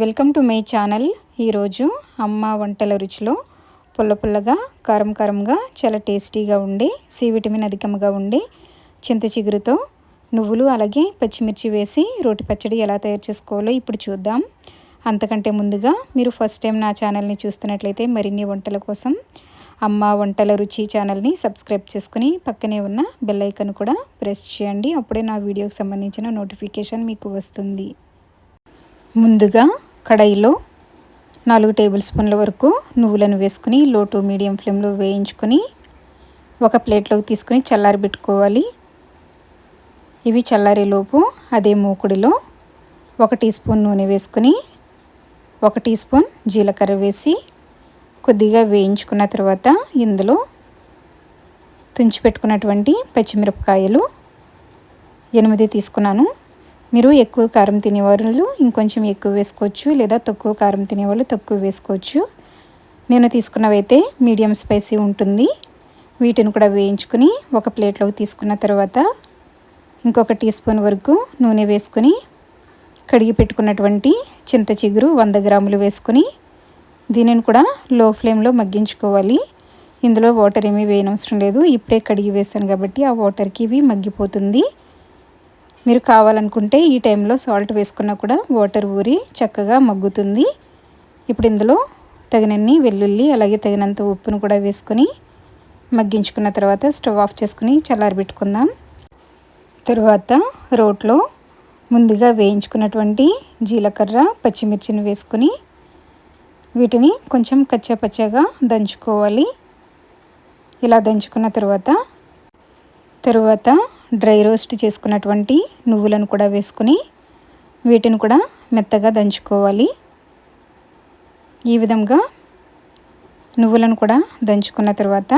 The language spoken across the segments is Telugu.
Welcome to my channel. ఈరోజు అమ్మ వంటల రుచిలో పుల్ల పుల్లగా కారం కారంగా చాలా టేస్టీగా ఉండి సి విటమిన్ అధికంగా ఉండి చింత చిగురుతో నువ్వులు అలాగే పచ్చిమిర్చి వేసి రోటి పచ్చడి ఎలా తయారు చేసుకోవాలో ఇప్పుడు చూద్దాం. అంతకంటే ముందుగా మీరు ఫస్ట్ టైం నా ఛానల్ని చూస్తున్నట్లయితే మరిన్ని వంటల కోసం అమ్మ వంటల రుచి ఛానల్ని సబ్స్క్రైబ్ చేసుకుని పక్కనే ఉన్న బెల్ ఐకన్ కూడా ప్రెస్ చేయండి. అప్పుడే నా వీడియోకి సంబంధించిన నోటిఫికేషన్ మీకు వస్తుంది. ముందుగా కడాయిలో నాలుగు టేబుల్ స్పూన్ల వరకు నువ్వులను వేసుకుని లో టు మీడియం ఫ్లేమ్లో వేయించుకొని ఒక ప్లేట్లోకి తీసుకొని చల్లారబెట్టుకోవాలి ఇవి చల్లారేలోపు అదే మూకుడిలో ఒక టీ స్పూన్ నూనె వేసుకొని ఒక టీ స్పూన్ జీలకర్ర వేసి కొద్దిగా వేయించుకున్న తర్వాత ఇందులో తుంచిపెట్టుకున్నటువంటి పచ్చిమిరపకాయలు ఎనిమిది తీసుకున్నాను. మీరు ఎక్కువ కారం తినేవాళ్ళు ఇంకొంచెం ఎక్కువ వేసుకోవచ్చు లేదా తక్కువ కారం తినేవాళ్ళు తక్కువ వేసుకోవచ్చు. నేను తీసుకున్నవైతే మీడియం స్పైసీ ఉంటుంది. వీటిని కూడా వేయించుకుని ఒక ప్లేట్లోకి తీసుకున్న తర్వాత ఇంకొక టీ స్పూన్ వరకు నూనె వేసుకొని కడిగి పెట్టుకున్నటువంటి చింత చిగురు వంద గ్రాములు వేసుకొని దీనిని కూడా లో ఫ్లేమ్లో మగ్గించుకోవాలి. ఇందులో వాటర్ ఏమీ వేయనవసరం లేదు. ఇప్పుడే కడిగి వేసాను కాబట్టి ఆ వాటర్కి ఇవి మగ్గిపోతుంది. మీరు కావాలనుకుంటే ఈ టైంలో సాల్ట్ వేసుకున్నా కూడా వాటర్ ఊరి చక్కగా మగ్గుతుంది. ఇప్పుడు ఇందులో తగినన్ని వెల్లుల్లి అలాగే తగినంత ఉప్పును కూడా వేసుకొని మగ్గించుకున్న తర్వాత స్టవ్ ఆఫ్ చేసుకుని చల్లారబెట్టుకుందాం. తర్వాత రోట్లో ముందుగా వేయించుకున్నటువంటి జీలకర్ర పచ్చిమిర్చిని వేసుకొని వీటిని కొంచెం కచ్చాపచ్చగా దంచుకోవాలి. ఇలా దంచుకున్న తర్వాత తరువాత డ్రై రోస్ట్ చేసుకున్నటువంటి నువ్వులను కూడా వేసుకొని వీటిని కూడా మెత్తగా దంచుకోవాలి. ఈ విధంగా నువ్వులను కూడా దంచుకున్న తర్వాత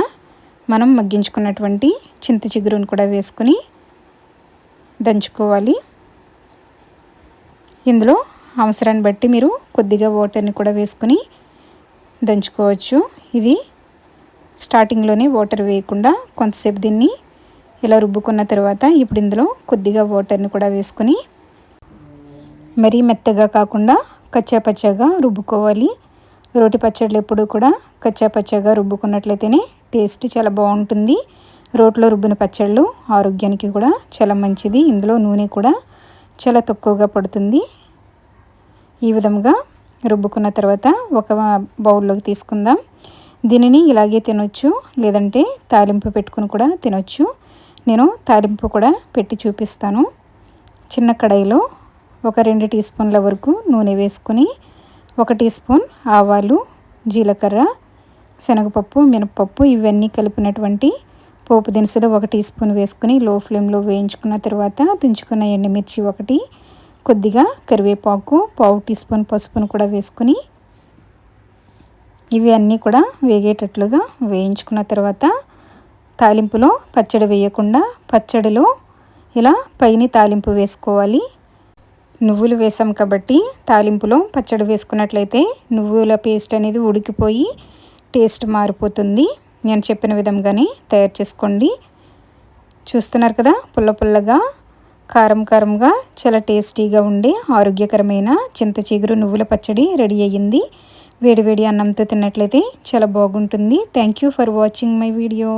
మనం మగ్గించుకున్నటువంటి చింత చిగురును కూడా వేసుకొని దంచుకోవాలి. ఇందులో అవసరాన్ని బట్టి మీరు కొద్దిగా వాటర్ని కూడా వేసుకొని దంచుకోవచ్చు. ఇది స్టార్టింగ్లోనే వాటర్ వేయకుండా కొంతసేపు దీన్ని ఇలా రుబ్బుకున్న తర్వాత ఇప్పుడు ఇందులో కొద్దిగా వాటర్ని కూడా వేసుకొని మరీ మెత్తగా కాకుండా కచ్చాపచ్చగా రుబ్బుకోవాలి. రోటి పచ్చళ్ళు ఎప్పుడు కూడా కచ్చాపచ్చగా రుబ్బుకున్నట్లయితేనే టేస్ట్ చాలా బాగుంటుంది. రోట్లో రుబ్బిన పచ్చళ్ళు ఆరోగ్యానికి కూడా చాలా మంచిది. ఇందులో నూనె కూడా చాలా తక్కువగా పడుతుంది. ఈ విధంగా రుబ్బుకున్న తర్వాత ఒక బౌల్లోకి తీసుకుందాం. దీనిని ఇలాగే తినొచ్చు లేదంటే తాలింపు పెట్టుకుని కూడా తినొచ్చు. నేను తాలింపు కూడా పెట్టి చూపిస్తాను. చిన్న కడాయిలో ఒక రెండు టీ స్పూన్ల వరకు నూనె వేసుకొని ఒక టీ స్పూన్ ఆవాలు జీలకర్ర శనగపప్పు మినపప్పు ఇవన్నీ కలిపినటువంటి పోపు దినుసులు ఒక టీ స్పూన్ వేసుకుని లో ఫ్లేమ్లో వేయించుకున్న తర్వాత తుంచుకున్న ఎండుమిర్చి ఒకటి కొద్దిగా కరివేపాకు పావు టీ స్పూన్ పసుపును కూడా వేసుకుని ఇవి అన్నీ కూడా వేగేటట్లుగా వేయించుకున్న తర్వాత తాలింపులో పచ్చడి వేయకుండా పచ్చడిలో ఇలా పైన తాలింపు వేసుకోవాలి. నువ్వులు వేసాం కాబట్టి తాలింపులో పచ్చడి వేసుకున్నట్లయితే నువ్వుల పేస్ట్ అనేది ఉడికిపోయి టేస్ట్ మారిపోతుంది. నేను చెప్పిన విధంగానే తయారు చేసుకోండి. చూస్తున్నారు కదా? పుల్ల పుల్లగా కారం కారంగా చాలా టేస్టీగా ఉండే ఆరోగ్యకరమైన చింత చిగురు నువ్వుల పచ్చడి రెడీ అయ్యింది. వేడివేడి అన్నంతో తిన్నట్లయితే చాలా బాగుంటుంది. Thank you for watching my video